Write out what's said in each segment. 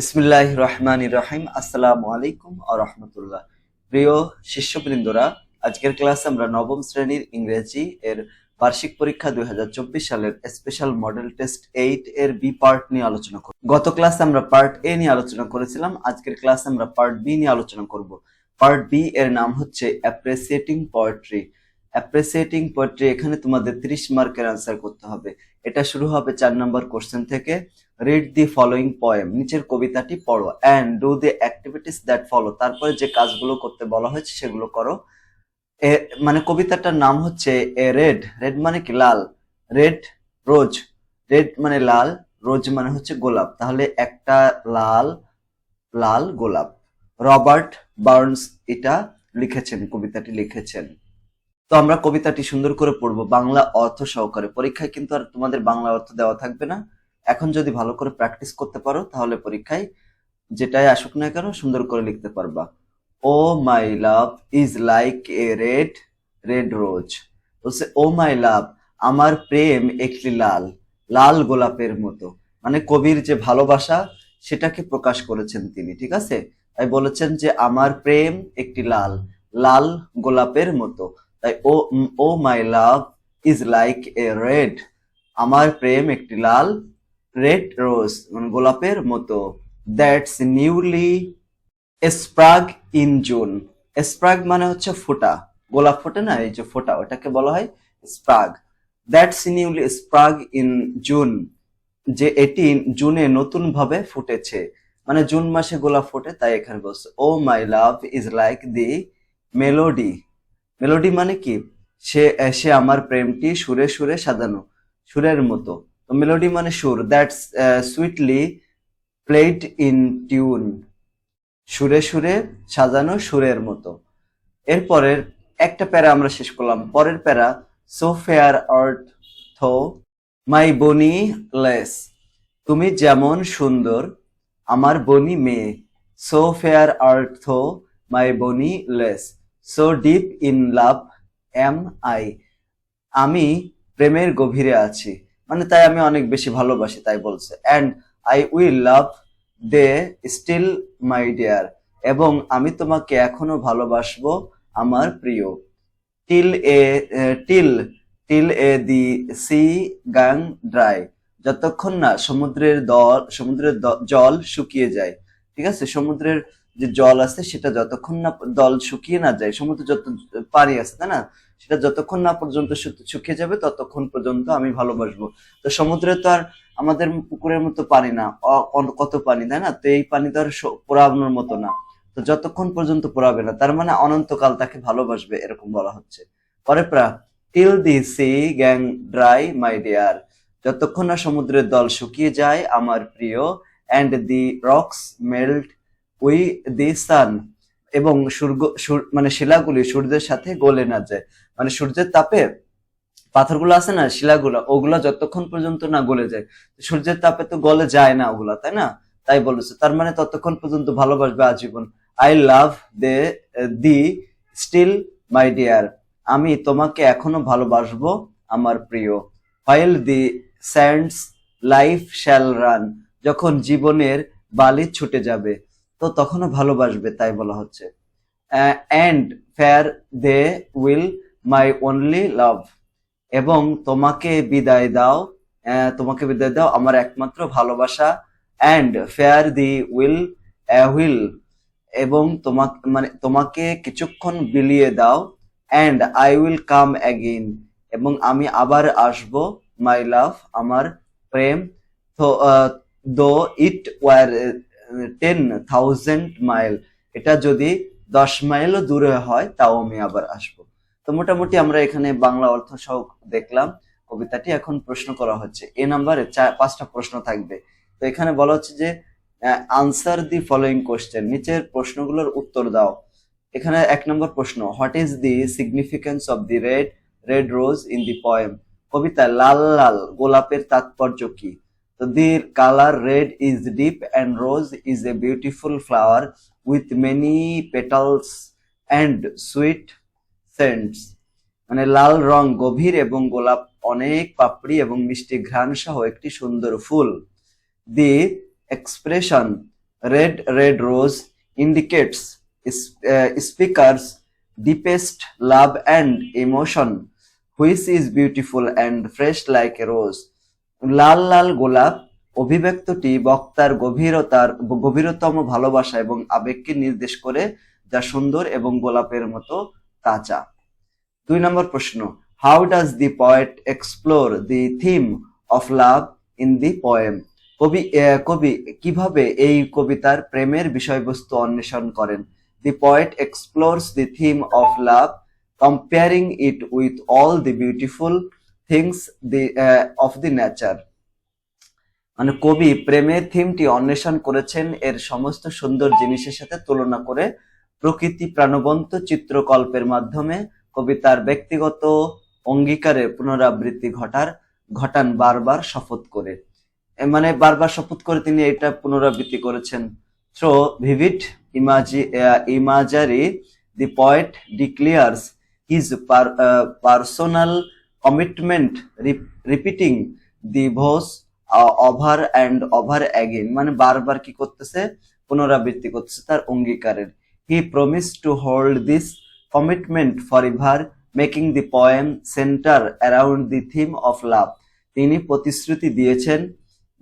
বিসমিল্লাহ রহমান রহিম। আসসালামু আলাইকুম আ রহমতুল্লাহ। প্রিয় শিষ্যবৃন্দরা, আজকের ক্লাসে আমরা নবম শ্রেণির ইংরেজি এর বার্ষিক পরীক্ষা দুই সালের স্পেশাল মডেল টেস্ট এইট এর বি পার্ট নিয়ে আলোচনা করব। গত ক্লাসে আমরা পার্ট এ নিয়ে আলোচনা করেছিলাম, আজকের ক্লাসে আমরা পার্ট বি নিয়ে আলোচনা করব। পার্ট বি এর নাম হচ্ছে অ্যাপ্রিসিয়েটিং পোয়েট্রি অ্যাপ্রিসিয়েটিং পোয়েট্রি এখানে তোমাদের 30 মার্কের আনসার করতে হবে। এটা শুরু হবে চার নম্বর কোশ্চেন থেকে। রিড দি ফলোইং পয়েম নিচের কবিতাটি পড়ো and do the activities that follow তারপরে যে কাজগুলো করতে বলা হয়েছে সেগুলো করো। এ মানে কবিতাটার নাম হচ্ছে এ রেড রেড মানে কি? লাল। রেড রোজ রেড মানে লাল রোজ মানে হচ্ছে গোলাপ। তাহলে একটা লাল লাল গোলাপ। রবার্ট বার্নস এটা লিখেছেন, কবিতাটি লিখেছেন। তো আমরা কবিতাটি সুন্দর করে পড়ব বাংলা অর্থ সহকারে। পরীক্ষায় কিন্তু আর তোমাদের বাংলা অর্থ দেওয়া থাকবে না। এখন যদি ভালো করে প্র্যাকটিস করতে পারো, তাহলে পরীক্ষায় যেটাই আসুক না কেন, সুন্দর করে লিখতে পারবা। O my love is like a red red rose বলছে ও মাই লাভ আমার প্রেম একটি লাল লাল গোলাপের মতো। মানে কবির যে ভালোবাসা, সেটাকে প্রকাশ করেছেন তিনি, ঠিক আছে? তাই বলেছেন যে, আমার প্রেম একটি লাল লাল গোলাপের মতো। তাই O O my love is like a red আমার প্রেম একটি লাল রেড রোজ মানে গোলাপের মতো। That's newly sprung in June. Sprung মানে হচ্ছে ফোটা। গোলাপ ফোটে না, এই যে ফোটা, ওটাকে বলা হয় sprung. That's newly sprung in June, যে এটি জুনে নতুন ভাবে ফুটেছে। মানে জুন মাসে গোলাপ ফোটে, তাই এখানে বলছে, O my love is like the melody. Melody মানে কি? সে সে আমার প্রেমটি সুরে সুরে সাজানো, সুরের মতো। মেলোডি মানে সুর that's sweetly played in tune সুরে সুরে সাজানো সুরের মতো। এরপরের একটা প্যারা আমরা শেষ করলাম। পরের para so fair art thou my bonny lass তুমি যেমন সুন্দর, আমার বনি মেয়ে। So fair art thou my bonnie lass so deep in love am I আমি প্রেমের গভীরে আছি। মানে তাই আমি অনেক বেশি ভালোবাসি, তাই বলছে। And I will love thee still my dear এবং আমি তোমাকে এখনও ভালোবাসবো আমার প্রিয়। Till a till till a the sea gang dry যতক্ষণ না সমুদ্রের দল, সমুদ্রের জল শুকিয়ে যায়। ঠিক আছে? সমুদ্রের যে জল আছে, সেটা যতক্ষণ না দল শুকিয়ে না যায়, সমুদ্রে যত পানি আছে, তাই না? সেটা যতক্ষণ না পর্যন্ত শুকিয়ে যাবে, ততক্ষণ পর্যন্ত আমি ভালোবাসবো তো সমুদ্রে তো আর আমাদের পুকুরের মতো পানি না কত পানি, তাই না? তো এই পানি তো আর পোড়ানোর মতো না। তো যতক্ষণ পর্যন্ত পোড়াবে না, তার মানে অনন্তকাল তাকে ভালোবাসবে এরকম বলা হচ্ছে। পরে প্রা till the sea gang dry my dear যতক্ষণ না সমুদ্রের দল শুকিয়ে যায়, আমার প্রিয় and the rocks melt wi the sun এবং সূর্য সূর- মানে শিলাগুলি সূর্যের সাথে গলে না যায়। মানে সূর্যের তাপে পাথরগুলো আছে না, শিলাগুলো, ওগুলা যতক্ষণ পর্যন্ত না গলে যায়। সূর্যের তাপে তো গলে যায় না ওগুলা, তাই না? তাই বলেছে। তার মানে ততক্ষণ পর্যন্ত ভালোবাসবে আজীবন। I love thee the still my dear আমি তোমাকে এখনও ভালোবাসবো, আমার প্রিয়। While the sands life shall run যখন জীবনের বালি ছুটে যাবে, তো তখনও ভালোবাসবে, তাই বলা হচ্ছে। And fare thee well my only love এবং তোমাকে বিদায় দাও তোমাকে বিদায় দাও আমার একমাত্র ভালোবাসা and fare thee will wheel এবং তোমাকে মানে তোমাকে কিছুক্ষণ বিলিয়ে দাও and I will come again my love আবার আসব মাই লাভ আমার প্রেম though it were ten thousand mile এটা যদি দশ মাইলও দূরে হয়, তাও আমি আবার আসব। তো মোটামুটি আমরা এখানে বাংলা অর্থ সহ দেখলাম। কবিতাটি এখন প্রশ্ন করা হচ্ছে। এ নাম্বারে পাঁচটা প্রশ্ন থাকবে। তো এখানে বলা হচ্ছে যে আনসার দি ফলোইং কোশ্চেন নিচের প্রশ্নগুলোর উত্তর দাও। এখানে এক নম্বর প্রশ্ন what is the significance of the red red rose in the poem কবিতা, লাল লাল, গোলাপের তাৎপর্য কি? তো the colour red is deep and rose is a beautiful flower with many petals and sweet scents মানে লাল রং, গভীর এবং গোলাপ, অনেক পাপড়ি এবং মিষ্টি ঘ্রাণ সহ একটি সুন্দর ফুল। The expression, red red rose, indicates speaker's deepest love and emotion which is beautiful and fresh like a rose লাল লাল গোলাপ, অভিব্যক্তটি বক্তার গভীরতার, গভীরতম ভালোবাসা এবং আবেগকে নির্দেশ করে, যা সুন্দর এবং গোলাপের মতো তাজা। দুই নম্বর প্রশ্ন how does the poet explore the theme of love in the poem কবি কবি কীভাবে এই কবিতার প্রেমের বিষয়বস্তু অন্বেষণ করেন? The poet explores the theme of love comparing it with all the beautiful things the of the nature মানে কবি প্রেমের থিমটি অন্বেষণ করেছেন, এর সমস্ত সুন্দর জিনিসের সাথে তুলনা করে প্রকৃতি প্রাণবন্ত চিত্রকল্পের মাধ্যমে কবিতার ব্যক্তিগত অঙ্গীকারের পুনরাবৃত্তি ঘটার, ঘটান বারবার শপথ করে। মানে বারবার শপথ করে তিনি এটা পুনরাবৃত্তি করেছেন। Through vivid ইমাজি imagery, the poet declares, his personal commitment repeating the vows over and over again মানে বারবার কি করতেছে? পুনরাবৃত্তি করতেছে তার অঙ্গীকারের। Promise to hold this commitment for ever making the poem centre around the theme of love তিনি প্রতিশ্রুতি দিয়েছেন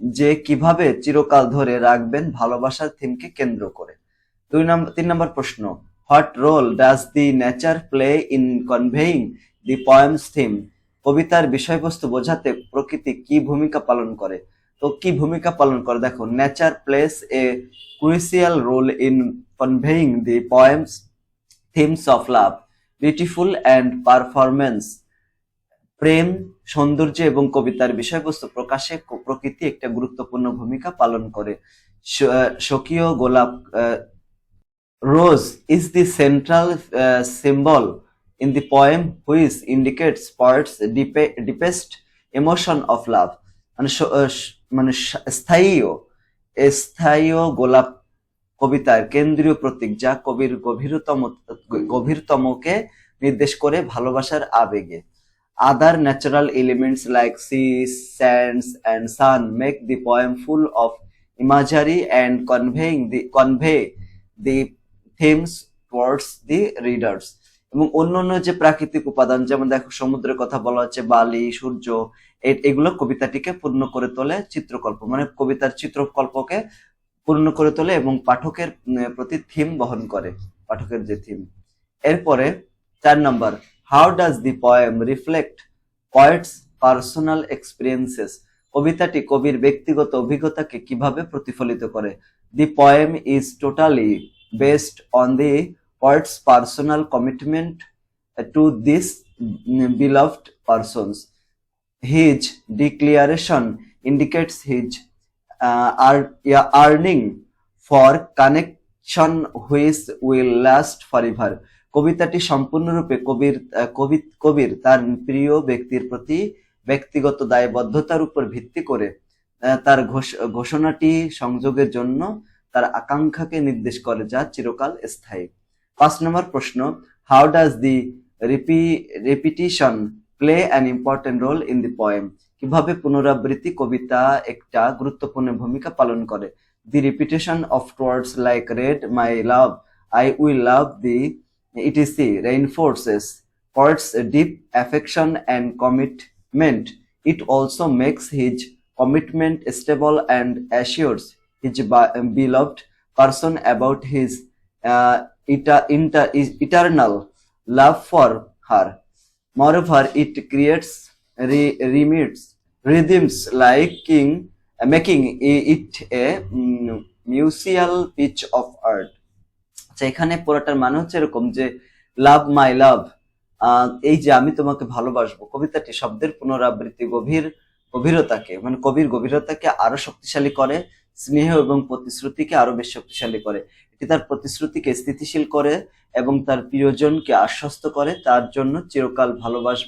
যে কীভাবে চিরকাল ধরে রাখবেন ভালোবাসার থিমকে কেন্দ্র করে। দুই নম্বর তিন নম্বর প্রশ্ন what role does the nature play in conveying the poem's theme কবিতার বিষয়বস্তু বোঝাতে প্রকৃতি কি ভূমিকা পালন করে? তো কি ভূমিকা পালন করে? দেখো nature plays a crucial role in conveying the poem's themes of love beautiful and performance প্রেম, সৌন্দর্য এবং কবিতার বিষয়বস্তু প্রকাশে প্রকৃতি একটা গুরুত্বপূর্ণ ভূমিকা পালন করে। স্বকীয় গোলাপ rose is the central symbol in the poem which indicates deep- deepest emotion of love মানে মানে স্থায়ীয় স্থায়ীয় গোলাপ কবিতার কেন্দ্রীয় প্রতীক যা কবির গভীরতম, গভীরতমকে নির্দেশ করে ভালোবাসার আবেগে। Other natural elements like sea sands and sun make the poem full of imagery and conveying the convey the themes towards the readers এবং অন্য যে প্রাকৃতিক উপাদান, যেমন দেখো সমুদ্রের কথা বলা হচ্ছে, বালি, সূর্য এগুলো কবিতাটিকে পূর্ণ করে তোলে চিত্রকল্প মানে কবিতার চিত্রকল্পকে পূর্ণ করে তোলে এবং পাঠকের প্রতি থিম বহন করে, পাঠকের যে থিম এরপরে চার নম্বর how does the poem reflect poet's personal experiences কবিতাটি কবির ব্যক্তিগত অভিজ্ঞতাকে কীভাবে প্রতিফলিত করে? The poem is totally based on the poet's personal commitment to this beloved person's his declaration indicates his yearning for connection which will last for ever কবিতাটি সম্পূর্ণরূপে কবির কবি, কবির তার প্রিয় ব্যক্তির প্রতি ব্যক্তিগত দায়বদ্ধতার উপর ভিত্তি করে তার ঘোষ- ঘোষণাটি সংযোগের জন্য তার আকাঙ্ক্ষাকে নির্দেশ করে যা চিরকাল স্থায়ী। পাঁচ নম্বর প্রশ্ন, how does the repetition play an important role in the poem কীভাবে পুনরাবৃত্তি কবিতা একটা গুরুত্বপূর্ণ ভূমিকা পালন করে? The repetition of towards like red my love I will love the it is the reinforces poet's deep affection and commitment it also makes his commitment stable and assures his beloved person about his eta inter eternal love for her Moreover, it creates re- remits, rhythms like king, uh, making it a mm, musical pitch of art. এখানে পুরোটার মানে হচ্ছে এরকম যে লাভ মাই লাভ এই যে আমি তোমাকে ভালোবাসবো কবিতাটি শব্দের পুনরাবৃত্তি গভীর গভীরতাকে মানে কবির গভীরতাকে আরও শক্তিশালী করে স্নেহ এবং প্রতিশ্রুতিকে আরও বেশি শক্তিশালী করে এটি তার প্রতিশ্রুতিকে স্থিতিশীল করে এবং তার প্রিয়জনকে আশ্বস্ত করে, তার জন্য চিরকাল ভালোবাস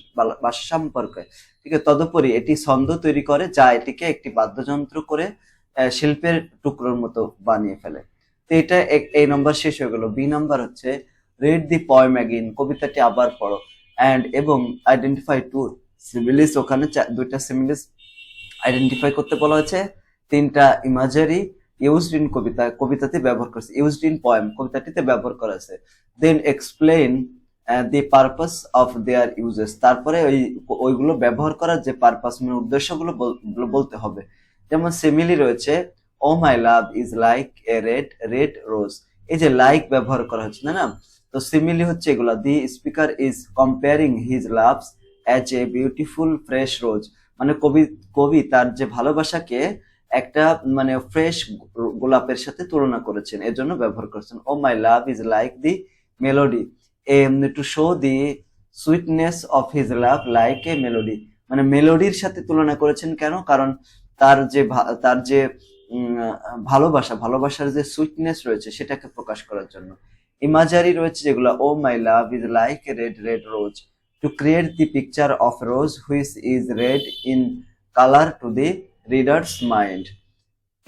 বাস সম্পর্কে ঠিক আছে, তদুপরি এটি ছন্দ তৈরি করে যা এটিকে একটি বাদ্যযন্ত্র করে শিল্পের টুকরোর মতো বানিয়ে ফেলে। তো এটা এই নম্বর শেষ হয়ে গেল। বি নাম্বার হচ্ছে রিড দি পয়েম অ্যাগেন কবিতাটি আবার পড়ো। অ্যান্ড এবং আইডেন্টিফাই টু সিমিলিস ওখানে দুইটা সিমিলিস আইডেন্টিফাই করতে বলা হয়েছে। তিনটা ইমাজারি ইউজড ইন কবিতা কবিতাতে ব্যবহার করেছে ইউজড ইন পয়েম কবিতাটিতে ব্যবহার করা আছে। Then explain the purpose of their uses তারপরে ওই, ওইগুলো ব্যবহার করার যে পারপাস মানে উদ্দেশ্যগুলো বল- বলতে হবে। যেমন সিমিলি রয়েছে O my love is like a red red rose এই যে লাইক ব্যবহার করা হচ্ছে, না না? তো সিমিলি হচ্ছে এগুলা। The speaker is comparing his loves as a beautiful fresh rose মানে কবি কবি তার যে ভালোবাসাকে একটা মানে ফ্রেশ গোলাপের সাথে তুলনা করেছেন, এজন্য ব্যবহার করেছেন। O my love is like the melody to show the sweetness of his love like a melody মানে মেলোডির সাথে তুলনা করেছেন কেন? কারণ তার যে তার যে ভালোবাসা, ভালোবাসার যে সুইটনেস রয়েছে, সেটাকে প্রকাশ করার জন্য। ইমাজারি রয়েছে যেগুলো O my love is like a red red rose to create the picture of rose which is red in colour to the reader's mind.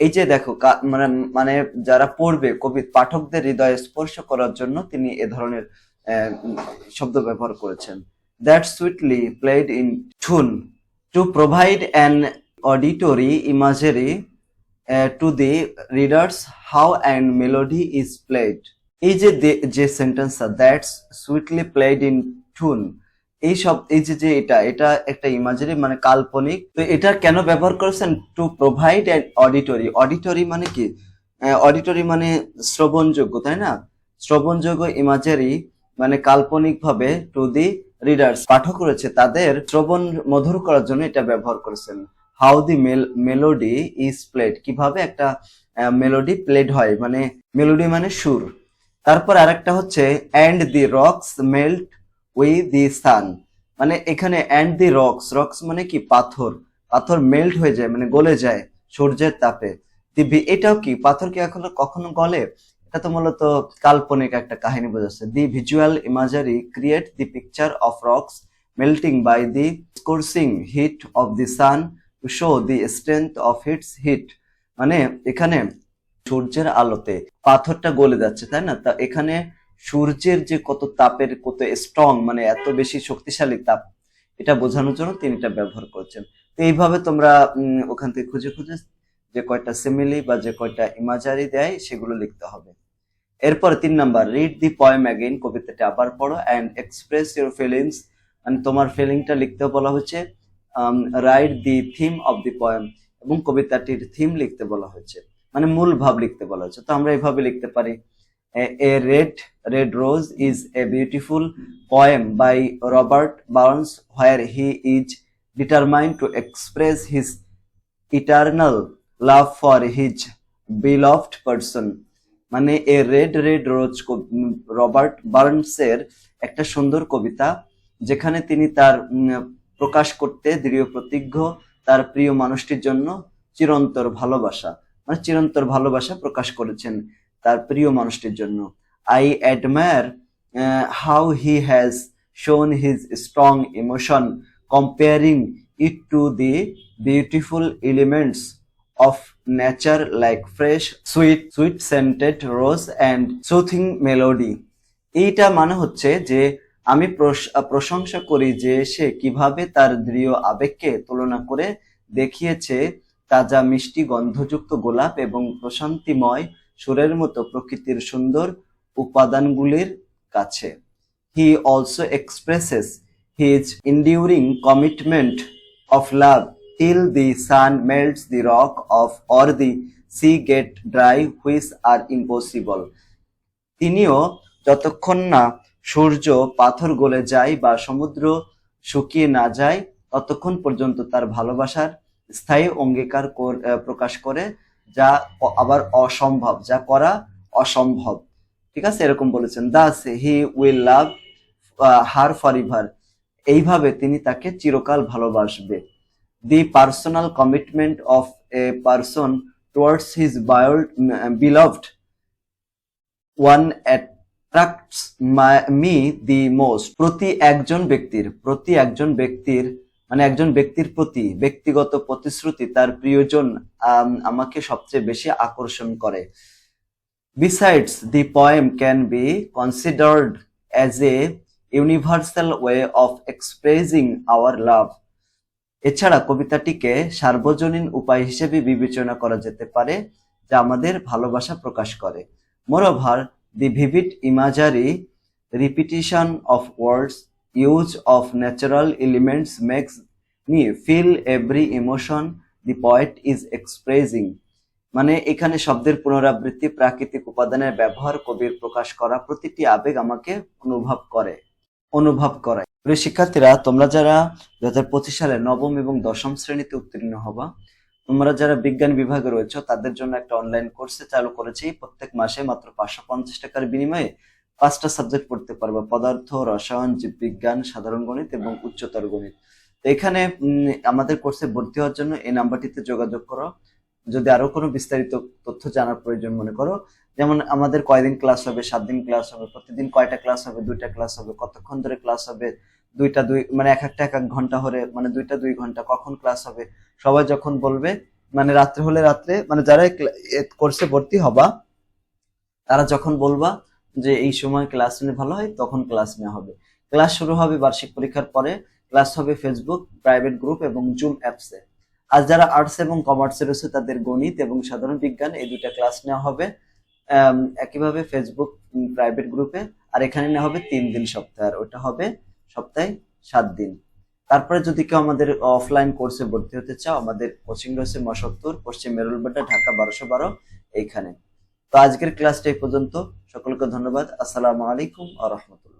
এই যে দেখো মানে মানে যারা পড়বে, কবি, পাঠকদের হৃদয়ে স্পর্শ করার জন্য তিনি এ ধরনের শব্দ ব্যবহার করেছেন। That sweetly played in tune to provide an auditory imagery to the readers how and melody is played এই যে যে দ্যাটস সুইটলি প্লেড ইন টুন এই সব, এই যে যে এটা এটা একটা ইমাজিনারি মানে কাল্পনিক। তো এটা কেন ব্যবহার করেছেন? টু প্রোভাইড অডিটরি অডিটরি মানে কি? অডিটরি মানে শ্রবণযোগ্য, তাই না? শ্রবণযোগ্য ইমাজারি মানে কাল্পনিক ভাবে টু দি রিডার্স পাঠক রয়েছে, তাদের শ্রবণ মধুর করার জন্য এটা ব্যবহার করেছেন। How the melody is played কীভাবে একটা মেলোডি প্লেড হয় মানে মেলোডি মানে সুর। তারপর আরেকটা হচ্ছে and the rocks melt wi' the sun মানে এখানে অ্যান্ড দি রক্স রক্স মানে কি? পাথর। পাথর মেল্ট হয়ে যায় মানে গলে যায় সূর্যের তাপে। দি এটাও কি? পাথর কি এখন কখনো গলে? এটা তো মূলত কাল্পনিক একটা কাহিনী বোঝাচ্ছে। The visual imagery create the picture of rocks melting by the scorching heat of the sun to show the strength of heats heat মানে এখানে সূর্যের আলোতে পাথরটা গলে যাচ্ছে, তাই না? তা এখানে সূর্যের যে কত তাপের, কত স্ট্রং মানে এত বেশি শক্তিশালী তাপ, এটা বোঝানোর জন্য তিনি এটা ব্যবহার করছেন। তো এইভাবে তোমরা ওখান থেকে খুঁজে খুঁজে যে কয়টা সিমিলি বা যে কয়টা ইমাজারি দেয়, সেগুলো লিখতে হবে। এরপর তিন number read the poem again কবিতাটা আবার পড়ো অ্যান্ড এক্সপ্রেস ইউর ফিলিংস মানে তোমার ফিলিংটা লিখতে বলা হচ্ছে write the theme of the poem এবং কবিতাটির থিম লিখতে বলা হয়েছে মানে মূল ভাব লিখতে বলা হচ্ছে তো আমরা এভাবে লিখতে পারি। A red red rose is a beautiful poem by Robert Burns where he is determined to express his eternal love for his beloved person. মানে a red red rose Robert বার্নসের একটা সুন্দর কবিতা যেখানে তিনি তার প্রকাশ করতে দৃঢ় প্রতিজ্ঞ তার প্রিয় মানুষটির জন্য চিরন্তর ভালোবাসা মানে চিরন্তর ভালোবাসা প্রকাশ করেছেন। তার প্রিয় মানুষটির জন্য। I admire how he has shown his strong emotion comparing it to the beautiful elements of nature like fresh sweet sweet scented rose and soothing melody এইটা মানে হচ্ছে যে আমি প্রশংসা করি যে সে কীভাবে তার দৃঢ় আবেগকে তুলনা করে দেখিয়েছে তাজা মিষ্টি গন্ধযুক্ত গোলাপ এবং প্রশান্তিময় সুরের মতো প্রকৃতির সুন্দর উপাদানগুলির কাছে। He also expresses his enduring commitment of love till the sun melts the rock of or the sea get dry which are impossible তিনিও যতক্ষণ না সূর্য পাথর গলে যায় বা সমুদ্র শুকিয়ে না যায়, ততক্ষণ পর্যন্ত তার ভালোবাসার স্থায়ী অঙ্গীকার কর- প্রকাশ করে। যা আবার অসম্ভব, যা করা অসম্ভব। ঠিক আছে? এরকম বলেছেন। Thus he will love her for ever এইভাবে তিনি তাকে চিরকাল ভালোবাসবে। The personal commitment of a person towards his beloved beloved, one attracts me the most. প্রতি একজন ব্যক্তির, প্রতি একজন ব্যক্তির মানে একজন ব্যক্তির প্রতি ব্যক্তিগত প্রতিশ্রুতি তার প্রিয়জন আম, আমাকে সবচেয়ে বেশি আকর্ষণ করে। Besides the poem can be considered as a universal way of expressing our love এছাড়া কবিতাটিকে সার্বজনীন উপায় হিসেবে বিবেচনা করা যেতে পারে যা আমাদের ভালোবাসা প্রকাশ করে। Moreover the vivid imagery repetition of words use of natural elements makes me feel every emotion the poet is expressing মানে এখানে শব্দের পুনরাবৃত্তি প্রাকৃতিক উপাদানের ব্যবহার কবির প্রকাশ করা প্রতিটি আবেগ আমাকে অনুভব করে, অনুভব করায় প্রিয় শিক্ষার্থীরা, তোমরা যারা দু হাজার পঁচিশ সালে নবম এবং দশম শ্রেণীতে উত্তীর্ণ হবা, তোমরা যারা বিজ্ঞান বিভাগে রয়েছে, তাদের জন্য একটা অনলাইন কোর্সে চালু করেছি। প্রত্যেক মাসে মাত্র পাঁচশো পঞ্চাশ টাকার বিনিময়ে পাঁচটা সাবজেক্ট পড়তে পারবে পদার্থ, রসায়ন, জীববিজ্ঞান, সাধারণ গণিত এবং উচ্চতর গণিত। তো এখানে আমাদের কোর্সে ভর্তি হওয়ার জন্য এই নাম্বারটিতে যোগাযোগ করো। যদি আরও কোনো বিস্তারিত তথ্য জানার প্রয়োজন মনে করো, যেমন আমাদের কয়দিন ক্লাস হবে সাত দিন ক্লাস হবে, প্রতিদিন কয়টা ক্লাস হবে, দুইটা ক্লাস হবে, কতক্ষণ ধরে ক্লাস হবে, দুইটা দুই মানে এক একটা এক এক ঘণ্টা হলে মানে দুইটা দুই ঘণ্টা কখন ক্লাস হবে, সবাই যখন বলবে মানে রাত্রে হলে রাত্রে মানে যারা কোর্সে ভর্তি হবা, তারা যখন বলবা যে এই সময় ক্লাস নিলে ভালো হয়, তখন ক্লাস নেওয়া হবে। ক্লাস শুরু হবে বার্ষিক পরীক্ষার পরে। ক্লাস হবে ফেসবুক প্রাইভেট গ্রুপ এবং জুম অ্যাপসে আর যারা আর্টস এবং কমার্সে রয়েছে, তাদের গণিত এবং সাধারণ বিজ্ঞান, এই দুটা ক্লাস নেওয়া হবে। একইভাবে ফেসবুক প্রাইভেট গ্রুপে আর এখানে নেওয়া হবে তিন দিন সপ্তাহে। আর ওটা হবে সপ্তাহে সাত দিন। তারপরে যদি কেউ আমাদের অফলাইন কোর্সে ভর্তি হতে চাও, আমাদের কোচিং রয়েছে মসত্তর পশ্চিম মেরুলবাড্ডা ঢাকা বারোশো বারো, এইখানে। তো আজকের ক্লাসটা এই পর্যন্ত। সকলকে ধন্যবাদ। আসসালামু আলাইকুম আ রহমতুল্লাহ।